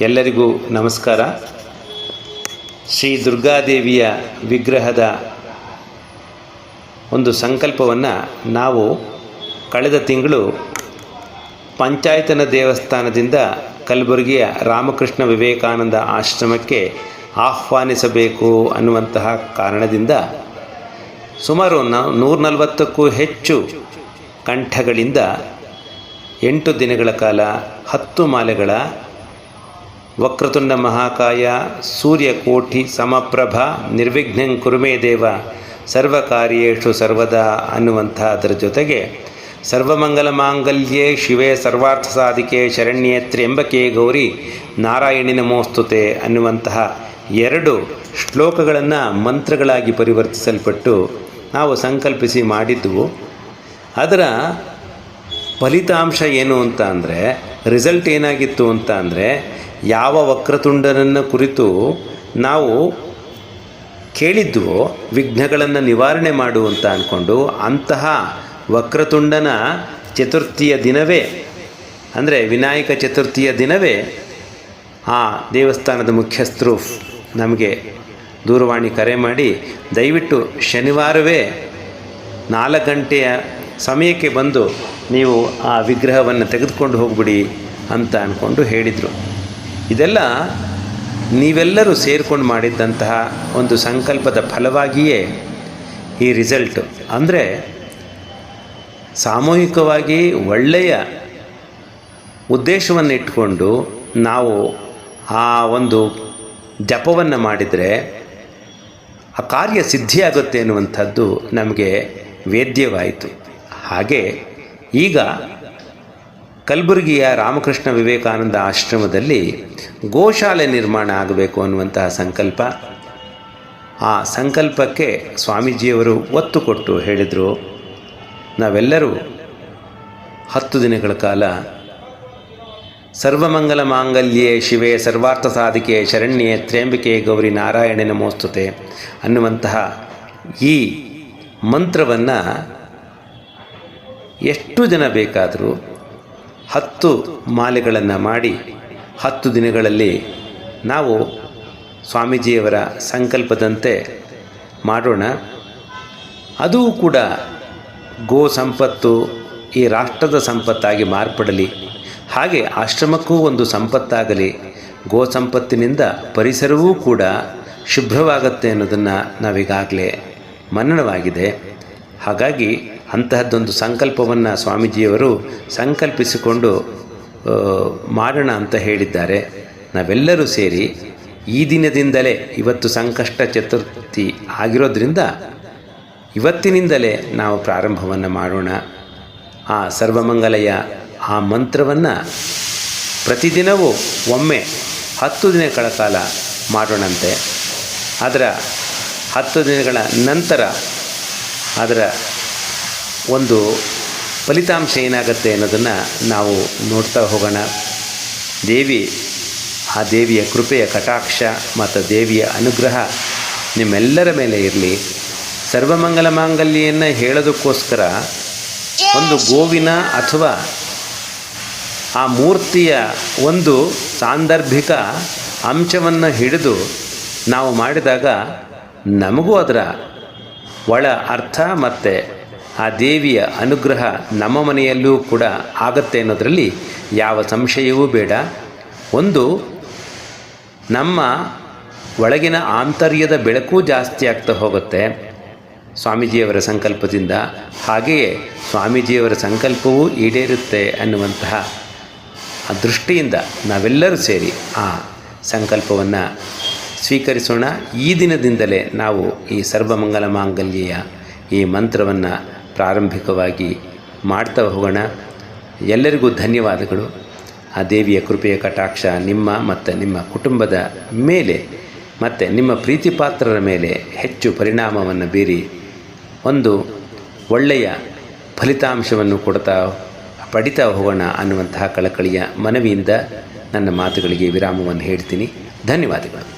ಎಲ್ಲರಿಗೂ ನಮಸ್ಕಾರ. ಶ್ರೀ ದುರ್ಗಾದೇವಿಯ ವಿಗ್ರಹದ ಒಂದು ಸಂಕಲ್ಪವನ್ನು ನಾವು ಕಳೆದ ತಿಂಗಳು ಪಂಚಾಯತನ ದೇವಸ್ಥಾನದಿಂದ ಕಲಬುರಗಿಯ ರಾಮಕೃಷ್ಣ ವಿವೇಕಾನಂದ ಆಶ್ರಮಕ್ಕೆ ಆಹ್ವಾನಿಸಬೇಕು ಅನ್ನುವಂತಹ ಕಾರಣದಿಂದ ಸುಮಾರು ನೂರ ನಲವತ್ತಕ್ಕೂ ಹೆಚ್ಚು ಕಂಠಗಳಿಂದ ಎಂಟು ದಿನಗಳ ಕಾಲ ಹತ್ತು ಮಾಲೆಗಳ ವಕ್ರತುಂಡ ಮಹಾಕಾಯ, ಸೂರ್ಯಕೋಟಿ, ಸಮಪ್ರಭ, ನಿರ್ವಿಘ್ನಂ ಕುರುಮೇ ದೇವ, ಸರ್ವಕಾರ್ಯೇಷು ಸರ್ವದಾ ಅನ್ನುವಂಥ ಅದರ ಜೊತೆಗೆ ಸರ್ವಮಂಗಲ ಮಾಂಗಲ್ಯೇ ಶಿವೇ ಸರ್ವಾರ್ಥ ಸಾಧಿಕೆ ಶರಣ್ಯೇತ್ರಿ ಎಂಬಕೆ ಗೌರಿ ನಾರಾಯಣಿ ಮೋಸ್ತುತೆ ಅನ್ನುವಂತಹ ಎರಡು ಶ್ಲೋಕಗಳನ್ನು ಮಂತ್ರಗಳಾಗಿ ಪರಿವರ್ತಿಸಲ್ಪಟ್ಟು ನಾವು ಸಂಕಲ್ಪಿಸಿ ಮಾಡಿದ್ವು. ಅದರ ಫಲಿತಾಂಶ ಏನು ಅಂತ ಅಂದರೆ, ರಿಸಲ್ಟ್ ಏನಾಗಿತ್ತು ಅಂತ ಅಂದರೆ ಯಾವ ವಕ್ರತುಂಡನನ್ನು ಕುರಿತು ನಾವು ಕೇಳಿದ್ವೋ, ವಿಘ್ನಗಳನ್ನು ನಿವಾರಣೆ ಮಾಡು ಅಂತ ಅಂದ್ಕೊಂಡು ಅಂತಹ ವಕ್ರತುಂಡನ ಚತುರ್ಥಿಯ ದಿನವೇ, ಅಂದರೆ ವಿನಾಯಕ ಚತುರ್ಥಿಯ ದಿನವೇ, ಆ ದೇವಸ್ಥಾನದ ಮುಖ್ಯಸ್ಥರು ನಮಗೆ ದೂರವಾಣಿ ಕರೆ ಮಾಡಿ, ದಯವಿಟ್ಟು ಶನಿವಾರವೇ ನಾಲ್ಕು ಗಂಟೆಯ ಸಮಯಕ್ಕೆ ಬಂದು ನೀವು ಆ ವಿಗ್ರಹವನ್ನು ತೆಗೆದುಕೊಂಡು ಹೋಗ್ಬಿಡಿ ಅಂತ ಅಂದ್ಕೊಂಡು ಹೇಳಿದರು. ಇದೆಲ್ಲ ನೀವೆಲ್ಲರೂ ಸೇರಿಕೊಂಡು ಮಾಡಿದ್ದಂತಹ ಒಂದು ಸಂಕಲ್ಪದ ಫಲವಾಗಿಯೇ ಈ ರಿಸಲ್ಟು ಅಂದರೆ ಸಾಮೂಹಿಕವಾಗಿ ಒಳ್ಳೆಯ ಉದ್ದೇಶವನ್ನು ಇಟ್ಕೊಂಡು ನಾವು ಆ ಒಂದು ಜಪವನ್ನು ಮಾಡಿದರೆ ಆ ಕಾರ್ಯ ಸಿದ್ಧಿಯಾಗುತ್ತೆ ಅನ್ನುವಂಥದ್ದು ನಮಗೆ ವೇದ್ಯವಾಯಿತು. ಹಾಗೆ ಈಗ ಕಲಬುರಗಿಯ ರಾಮಕೃಷ್ಣ ವಿವೇಕಾನಂದ ಆಶ್ರಮದಲ್ಲಿ ಗೋಶಾಲೆ ನಿರ್ಮಾಣ ಆಗಬೇಕು ಅನ್ನುವಂತಹ ಸಂಕಲ್ಪ. ಆ ಸಂಕಲ್ಪಕ್ಕೆ ಸ್ವಾಮೀಜಿಯವರು ಒತ್ತು ಕೊಟ್ಟು ಹೇಳಿದರು. ನಾವೆಲ್ಲರೂ ಹತ್ತು ದಿನಗಳ ಕಾಲ ಸರ್ವಮಂಗಲ ಮಾಂಗಲ್ಯೇ ಶಿವೆ ಸರ್ವಾರ್ಥ ಸಾಧಿಕೆ ಶರಣ್ಯೆ ತ್ರ್ಯಂಬಿಕೆ ಗೌರಿ ನಾರಾಯಣ ನಮೋಸ್ತುತೆ ಅನ್ನುವಂತಹ ಈ ಮಂತ್ರವನ್ನು ಎಷ್ಟು ಜನ ಬೇಕಾದರೂ ಹತ್ತು ಮಾಲೆಗಳನ್ನು ಮಾಡಿ ಹತ್ತು ದಿನಗಳಲ್ಲಿ ನಾವು ಸ್ವಾಮೀಜಿಯವರ ಸಂಕಲ್ಪದಂತೆ ಮಾಡೋಣ. ಅದೂ ಕೂಡ ಗೋ ಸಂಪತ್ತು, ಈ ರಾಷ್ಟ್ರದ ಸಂಪತ್ತಾಗಿ ಮಾರ್ಪಡಲಿ. ಹಾಗೆ ಆಶ್ರಮಕ್ಕೂ ಒಂದು ಸಂಪತ್ತಾಗಲಿ. ಗೋ ಸಂಪತ್ತಿನಿಂದ ಪರಿಸರವೂ ಕೂಡ ಶುಭ್ರವಾಗುತ್ತೆ ಅನ್ನೋದನ್ನು ನಾವೀಗಾಗಲೇ ಮನ್ನಣವಾಗಿದೆ. ಹಾಗಾಗಿ ಅಂತಹದ್ದೊಂದು ಸಂಕಲ್ಪವನ್ನು ಸ್ವಾಮೀಜಿಯವರು ಸಂಕಲ್ಪಿಸಿಕೊಂಡು ಮಾಡೋಣ ಅಂತ ಹೇಳಿದ್ದಾರೆ. ನಾವೆಲ್ಲರೂ ಸೇರಿ ಈ ದಿನದಿಂದಲೇ ಇವತ್ತು ಸಂಕಷ್ಟ ಚತುರ್ಥಿ ಆಗಿರೋದ್ರಿಂದ ಇವತ್ತಿನಿಂದಲೇ ನಾವು ಪ್ರಾರಂಭವನ್ನು ಮಾಡೋಣ. ಆ ಸರ್ವಮಂಗಲಯ ಆ ಮಂತ್ರವನ್ನು ಪ್ರತಿದಿನವೂ ಒಮ್ಮೆ ಹತ್ತು ದಿನಗಳ ಕಾಲ ಮಾಡೋಣಂತೆ. ಅದರ ಹತ್ತು ದಿನಗಳ ನಂತರ ಅದರ ಒಂದು ಫಲಿತಾಂಶ ಏನಾಗುತ್ತೆ ಅನ್ನೋದನ್ನು ನಾವು ನೋಡ್ತಾ ಹೋಗೋಣ. ದೇವಿ, ಆ ದೇವಿಯ ಕೃಪೆಯ ಕಟಾಕ್ಷ ಮತ್ತು ದೇವಿಯ ಅನುಗ್ರಹ ನಿಮ್ಮೆಲ್ಲರ ಮೇಲೆ ಇರಲಿ. ಸರ್ವಮಂಗಲ ಮಾಂಗಲ್ಯನ್ನು ಹೇಳೋದಕ್ಕೋಸ್ಕರ ಒಂದು ಗೋವಿನ ಅಥವಾ ಆ ಮೂರ್ತಿಯ ಒಂದು ಸಾಂದರ್ಭಿಕ ಅಂಶವನ್ನು ಹಿಡಿದು ನಾವು ಮಾಡಿದಾಗ ನಮಗೂ ಅದರ ಒಳ ಅರ್ಥ ಮತ್ತು ಆ ದೇವಿಯ ಅನುಗ್ರಹ ನಮ್ಮ ಮನೆಯಲ್ಲೂ ಕೂಡ ಆಗತ್ತೆ ಅನ್ನೋದರಲ್ಲಿ ಯಾವ ಸಂಶಯವೂ ಬೇಡ. ಒಂದು, ನಮ್ಮ ಒಳಗಿನ ಆಂತರ್ಯದ ಬೆಳಕು ಜಾಸ್ತಿ ಆಗ್ತಾ ಹೋಗುತ್ತೆ. ಸ್ವಾಮೀಜಿಯವರ ಸಂಕಲ್ಪದಿಂದ ಹಾಗೆಯೇ ಸ್ವಾಮೀಜಿಯವರ ಸಂಕಲ್ಪವೂ ಈಡೇರುತ್ತೆ ಅನ್ನುವಂತಹ ದೃಷ್ಟಿಯಿಂದ ನಾವೆಲ್ಲರೂ ಸೇರಿ ಆ ಸಂಕಲ್ಪವನ್ನು ಸ್ವೀಕರಿಸೋಣ. ಈ ದಿನದಿಂದಲೇ ನಾವು ಈ ಸರ್ವಮಂಗಲ ಮಾಂಗಲ್ಯ ಈ ಮಂತ್ರವನ್ನು ಪ್ರಾರಂಭಿಕವಾಗಿ ಮಾಡ್ತಾ ಹೋಗೋಣ. ಎಲ್ಲರಿಗೂ ಧನ್ಯವಾದಗಳು. ಆ ದೇವಿಯ ಕೃಪೆಯ ಕಟಾಕ್ಷ ನಿಮ್ಮ ಮತ್ತು ನಿಮ್ಮ ಕುಟುಂಬದ ಮೇಲೆ ಮತ್ತು ನಿಮ್ಮ ಪ್ರೀತಿಪಾತ್ರರ ಮೇಲೆ ಹೆಚ್ಚು ಪರಿಣಾಮವನ್ನು ಬೀರಿ ಒಂದು ಒಳ್ಳೆಯ ಫಲಿತಾಂಶವನ್ನು ಕೊಡ್ತಾ ಪಡಿತಾ ಹೋಗೋಣ ಅನ್ನುವಂತಹ ಕಳಕಳಿಯ ಮನವಿಯಿಂದ ನನ್ನ ಮಾತುಗಳಿಗೆ ವಿರಾಮವನ್ನು ಹೇಳ್ತೀನಿ. ಧನ್ಯವಾದಗಳು.